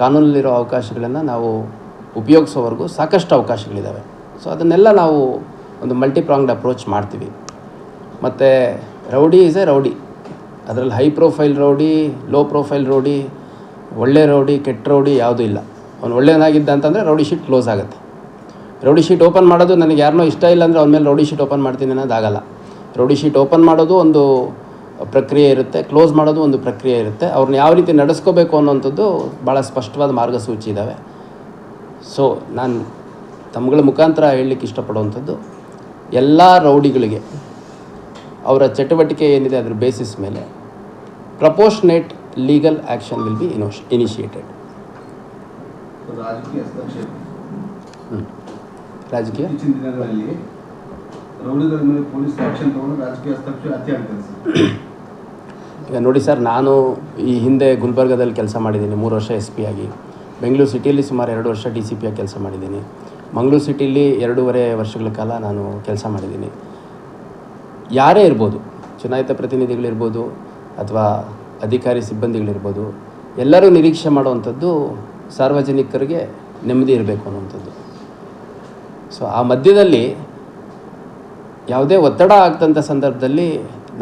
ಕಾನೂನಲ್ಲಿರೋ ಅವಕಾಶಗಳನ್ನು ನಾವು ಉಪಯೋಗಿಸೋವರೆಗೂ ಸಾಕಷ್ಟು ಅವಕಾಶಗಳಿದ್ದಾವೆ ಸೊ ಅದನ್ನೆಲ್ಲ ನಾವು ಒಂದು ಮಲ್ಟಿಪ್ರಾಂಗ್ಡ್ ಅಪ್ರೋಚ್ ಮಾಡ್ತೀವಿ. ಮತ್ತು ರೌಡಿ ಈಸ್ ಎ ರೌಡಿ. ಅದರಲ್ಲಿ high profile rowdy low profile rowdy, ಒಳ್ಳೆ ರೌಡಿ, ಕೆಟ್ಟ ರೌಡಿ ಯಾವುದೂ ಇಲ್ಲ. ಅವ್ನು ಒಳ್ಳೆಯನಾಗಿದ್ದ ಅಂತಂದರೆ ರೌಡಿ ಶೀಟ್ ಕ್ಲೋಸ್ ಆಗುತ್ತೆ. ರೌಡಿ ಶೀಟ್ ಓಪನ್ ಮಾಡೋದು ನನಗೆ ಯಾರನ್ನೋ ಇಷ್ಟ ಇಲ್ಲ ಅಂದರೆ ಅವ್ನ ಮೇಲೆ ರೌಡಿ ಶೀಟ್ ಓಪನ್ ಮಾಡ್ತೀನಿ ಅನ್ನೋದಾಗಲ್ಲ. ರೌಡಿ ಶೀಟ್ ಓಪನ್ ಮಾಡೋದು ಒಂದು ಪ್ರಕ್ರಿಯೆ ಇರುತ್ತೆ. ಕ್ಲೋಸ್ ಮಾಡೋದು ಒಂದು ಪ್ರಕ್ರಿಯೆ ಇರುತ್ತೆ. ಅವ್ರನ್ನ ಯಾವ ರೀತಿ ನಡೆಸ್ಕೋಬೇಕು ಅನ್ನೋಂಥದ್ದು ಭಾಳ ಸ್ಪಷ್ಟವಾದ ಮಾರ್ಗಸೂಚಿ ಇದ್ದಾವೆ ಸೊ ನಾನು ತಮ್ಮಗಳ ಮುಖಾಂತರ ಹೇಳಲಿಕ್ಕೆ ಇಷ್ಟಪಡುವಂಥದ್ದು ಎಲ್ಲ ರೌಡಿಗಳಿಗೆ ಅವರ ಚಟುವಟಿಕೆ ಏನಿದೆ ಅದರ ಬೇಸಿಸ್ ಮೇಲೆ proportionate legal action will be ಇನೋಶ್ initiated ರಾಜಕೀಯ ಹಸ್ತಕ್ಷೇಪ. ರಾಜಕೀಯ? ದಿನಗಳಲ್ಲಿ ರೌಡಿಗಳ ಮೇಲೆ ಪೊಲೀಸ್ ಆಕ್ಷನ್ ತಗೊಂಡು ರಾಜಕೀಯ ಹಸ್ತಕ್ಷೇಪ ಅತಿ ಆಗ್ತದೆ ಸರ್ ಈಗ ನೋಡಿ ಸರ್, ನಾನು ಈ ಹಿಂದೆ ಗುಲ್ಬರ್ಗದಲ್ಲಿ ಕೆಲಸ ಮಾಡಿದ್ದೀನಿ, ಮೂರು ವರ್ಷ ಎಸ್ ಪಿ ಆಗಿ. ಬೆಂಗಳೂರು ಸಿಟಿಯಲ್ಲಿ ಸುಮಾರು ಎರಡು ವರ್ಷ ಡಿ ಸಿ ಪಿ ಆಗಿ ಕೆಲಸ ಮಾಡಿದ್ದೀನಿ. ಮಂಗಳೂರು ಸಿಟಿಯಲ್ಲಿ ಎರಡೂವರೆ ವರ್ಷಗಳ ಕಾಲ ನಾನು ಕೆಲಸ ಮಾಡಿದ್ದೀನಿ. ಯಾರೇ ಇರ್ಬೋದು, ಚುನಾಯಿತ ಪ್ರತಿನಿಧಿಗಳಿರ್ಬೋದು ಅಥವಾ ಅಧಿಕಾರಿ ಸಿಬ್ಬಂದಿಗಳಿರ್ಬೋದು, ಎಲ್ಲರೂ ನಿರೀಕ್ಷೆ ಮಾಡುವಂಥದ್ದು ಸಾರ್ವಜನಿಕರಿಗೆ ನೆಮ್ಮದಿ ಇರಬೇಕು ಅನ್ನುವಂಥದ್ದು. ಸೊ ಆ ಮಧ್ಯದಲ್ಲಿ ಯಾವುದೇ ಒತ್ತಡ ಆಗ್ತಂಥ ಸಂದರ್ಭದಲ್ಲಿ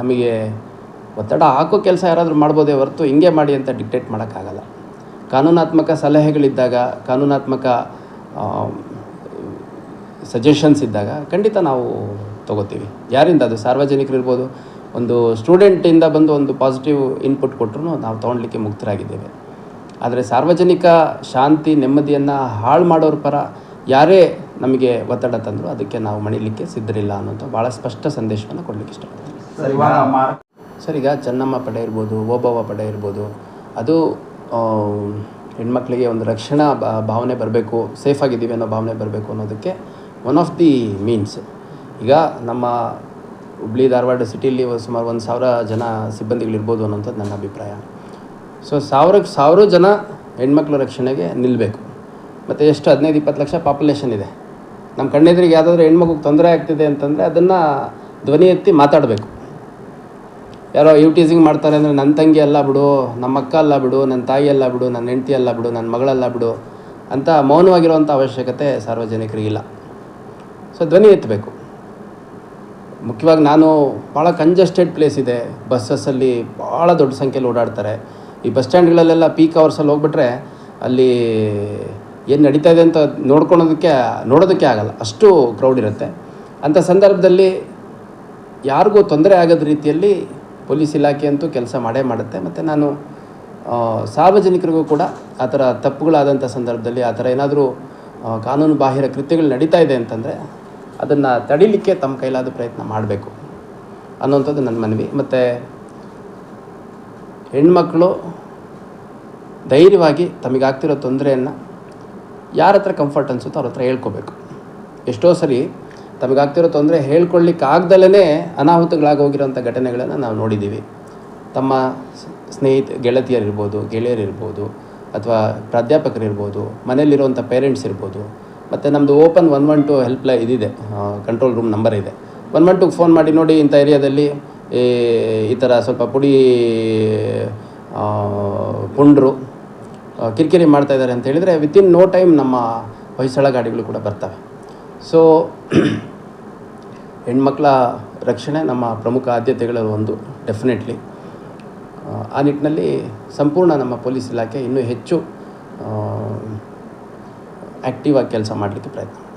ನಮಗೆ ಒತ್ತಡ ಹಾಕೋ ಕೆಲಸ ಯಾರಾದರೂ ಮಾಡ್ಬೋದೇ ಹೊರತು ಹಿಂಗೆ ಮಾಡಿ ಅಂತ ಡಿಕ್ಟೇಟ್ ಮಾಡೋಕ್ಕಾಗಲ್ಲ. ಕಾನೂನಾತ್ಮಕ ಸಲಹೆಗಳಿದ್ದಾಗ, ಕಾನೂನಾತ್ಮಕ ಸಜೆಷನ್ಸ್ ಇದ್ದಾಗ ಖಂಡಿತ ನಾವು ತಗೋತೀವಿ. ಯಾರಿಂದ ಅದು? ಸಾರ್ವಜನಿಕರಿರ್ಬೋದು ಒಂದು ಸ್ಟೂಡೆಂಟಿಂದ ಬಂದು ಒಂದು ಪಾಸಿಟಿವ್ ಇನ್ಪುಟ್ ಕೊಟ್ಟರು ನಾವು ತೊಗೊಳ್ಲಿಕ್ಕೆ ಮುಕ್ತರಾಗಿದ್ದೇವೆ. ಆದರೆ ಸಾರ್ವಜನಿಕ ಶಾಂತಿ, ನೆಮ್ಮದಿಯನ್ನು ಹಾಳು ಮಾಡೋರ ಪರ ಯಾರೇ ನಮಗೆ ಒತ್ತಡ ತಂದರೂ ಅದಕ್ಕೆ ನಾವು ಮಣಿಲಿಕ್ಕೆ ಸಿದ್ಧರಿಲ್ಲ ಅನ್ನೋಂಥ ಭಾಳ ಸ್ಪಷ್ಟ ಸಂದೇಶವನ್ನು ಕೊಡಲಿಕ್ಕೆ ಇಷ್ಟಪಡ್ತೀನಿ. ಸರ್, ಈಗ ಚೆನ್ನಮ್ಮ ಪಡೆ ಇರ್ಬೋದು ಓಬವ್ವ ಪಡೆ ಇರ್ಬೋದು, ಅದು ಹೆಣ್ಮಕ್ಳಿಗೆ ಒಂದು ರಕ್ಷಣಾ ಭಾವನೆ ಬರಬೇಕು ಸೇಫಾಗಿದ್ದೀವಿ ಅನ್ನೋ ಭಾವನೆ ಬರಬೇಕು ಅನ್ನೋದಕ್ಕೆ ಒನ್ ಆಫ್ ದಿ ಮೀನ್ಸ್ ಈಗ ನಮ್ಮ ಹುಬ್ಳಿ ಧಾರವಾಡ ಸಿಟಿಯಲ್ಲಿ ಸುಮಾರು ಒಂದು ಸಾವಿರ ಜನ ಸಿಬ್ಬಂದಿಗಳಿರ್ಬೋದು ಅನ್ನೋಂಥದ್ದು ನನ್ನ ಅಭಿಪ್ರಾಯ. ಸೊ ಸಾವಿರಕ್ಕೆ ಸಾವಿರ ಜನ ಹೆಣ್ಮಕ್ಳ ರಕ್ಷಣೆಗೆ ನಿಲ್ಲಬೇಕು ಮತ್ತು ಎಷ್ಟು? ಹದಿನೈದು, ಇಪ್ಪತ್ತು ಲಕ್ಷ ಪಾಪ್ಯುಲೇಷನ್ ಇದೆ. ನಮ್ಮ ಕಣ್ಣೆದುರಿಗೆ ಯಾವುದಾದ್ರೂ ಹೆಣ್ಮಕ್ಳಿಗೆ ತೊಂದರೆ ಆಗ್ತಿದೆ ಅಂತಂದರೆ ಅದನ್ನು ಧ್ವನಿ ಎತ್ತಿ ಮಾತಾಡಬೇಕು. ಯಾರೋ ಯೂಟೀಸಿಂಗ್ ಮಾಡ್ತಾರೆ ಅಂದರೆ ನನ್ನ ತಂಗಿ ಅಲ್ಲ ಬಿಡು ನಮ್ಮ ಅಕ್ಕ ಅಲ್ಲ ಬಿಡು ನನ್ನ ತಾಯಿ ಅಲ್ಲ ಬಿಡು ನನ್ನ ಹೆಂಡತಿ ಅಲ್ಲ ಬಿಡು ನನ್ನ ಮಗಳಲ್ಲ ಬಿಡು ಅಂತ ಮೌನವಾಗಿರುವಂಥ ಅವಶ್ಯಕತೆ ಸಾರ್ವಜನಿಕರಿಗಿಲ್ಲ. ಸೊ ಧ್ವನಿ ಎತ್ತಬೇಕು. ಮುಖ್ಯವಾಗಿ ನಾನು ಭಾಳ ಕಂಜಸ್ಟೆಡ್ ಪ್ಲೇಸ್ ಇದೆ. ಬಸ್ಸಸ್ಸಲ್ಲಿ ಭಾಳ ದೊಡ್ಡ ಸಂಖ್ಯೆಯಲ್ಲಿ ಓಡಾಡ್ತಾರೆ. ಈ ಬಸ್ ಸ್ಟ್ಯಾಂಡ್ಗಳಲ್ಲೆಲ್ಲ ಪೀಕ್ ಅವರ್ಸಲ್ಲಿ ಹೋಗ್ಬಿಟ್ರೆ ಅಲ್ಲಿ ಏನು ನಡೀತಾ ಇದೆ ಅಂತ ನೋಡ್ಕೊಳೋದಕ್ಕೆ, ನೋಡೋದಕ್ಕೆ ಆಗಲ್ಲ. ಅಷ್ಟು ಕ್ರೌಡ್ ಇರುತ್ತೆ. ಅಂಥ ಸಂದರ್ಭದಲ್ಲಿ ಯಾರಿಗೂ ತೊಂದರೆ ಆಗದ ರೀತಿಯಲ್ಲಿ ಪೊಲೀಸ್ ಇಲಾಖೆ ಅಂತೂ ಕೆಲಸ ಮಾಡೇ ಮಾಡುತ್ತೆ. ಮತ್ತು ನಾನು ಸಾರ್ವಜನಿಕರಿಗೂ ಕೂಡ ಆ ಥರ ತಪ್ಪುಗಳಾದಂಥ ಸಂದರ್ಭದಲ್ಲಿ ಆ ಥರ ಏನಾದರೂ ಕಾನೂನು ಬಾಹಿರ ಕೃತ್ಯಗಳು ನಡೀತಾ ಇದೆ ಅಂತಂದರೆ ಅದನ್ನು ತಡಿಲಿಕ್ಕೆ ತಮ್ಮ ಕೈಲಾದ ಪ್ರಯತ್ನ ಮಾಡಬೇಕು ಅನ್ನೋಂಥದ್ದು ನನ್ನ ಮನವಿ. ಮತ್ತು ಹೆಣ್ಮಕ್ಳು ಧೈರ್ಯವಾಗಿ ತಮಗಾಗ್ತಿರೋ ತೊಂದರೆಯನ್ನು ಯಾರ ಹತ್ರ ಕಂಫರ್ಟ್ ಅನಿಸುತ್ತೋ ಅವ್ರ ಹತ್ರ ಹೇಳ್ಕೋಬೇಕು. ಎಷ್ಟೋ ಸರಿ ತಮಗಾಗ್ತಿರೋ ತೊಂದರೆ ಹೇಳ್ಕೊಳ್ಳಿಕ್ಕೆ ಆಗ್ದಲೇ ಅನಾಹುತಗಳಾಗೋಗಿರೋಂಥ ಘಟನೆಗಳನ್ನು ನಾವು ನೋಡಿದ್ದೀವಿ. ತಮ್ಮ ಸ್ನೇಹಿತ, ಗೆಳತಿಯರಿರ್ಬೋದು, ಗೆಳೆಯರಿರ್ಬೋದು, ಅಥವಾ ಪ್ರಾಧ್ಯಾಪಕರಿರ್ಬೋದು, ಮನೆಯಲ್ಲಿರುವಂಥ ಪೇರೆಂಟ್ಸ್ ಇರ್ಬೋದು, ಮತ್ತು ನಮ್ಮದು open one one two helpline ಇದಿದೆ ಕಂಟ್ರೋಲ್ ರೂಮ್ ನಂಬರ್ ಇದೆ. ಒನ್ ಒನ್ ಟುಗೆ ಫೋನ್ ಮಾಡಿ ನೋಡಿ ಇಂಥ ಏರಿಯಾದಲ್ಲಿ ಈ ಥರ ಸ್ವಲ್ಪ ಪುಡಿ ಪುಂಡ್ರು ಕಿರಿಕಿರಿ ಮಾಡ್ತಾ ಇದ್ದಾರೆ ಅಂತ ಹೇಳಿದರೆ ವಿತಿನ್ ನೋ ಟೈಮ್ ನಮ್ಮ ಹೊಯ್ಸಳ ಗಾಡಿಗಳು ಕೂಡ ಬರ್ತವೆ. ಸೊ ಹೆಣ್ಮಕ್ಳ ರಕ್ಷಣೆ ನಮ್ಮ ಪ್ರಮುಖ ಆದ್ಯತೆಗಳಲ್ಲಿ ಒಂದು ಡೆಫಿನೆಟ್ಲಿ ಆ ನಿಟ್ಟಿನಲ್ಲಿ ಸಂಪೂರ್ಣ ನಮ್ಮ ಪೊಲೀಸ್ ಇಲಾಖೆ ಇನ್ನೂ ಹೆಚ್ಚು ಆ್ಯಕ್ಟಿವ್ ಆಗಿ ಕೆಲಸ ಮಾಡಲಿಕ್ಕೆ ಪ್ರಯತ್ನ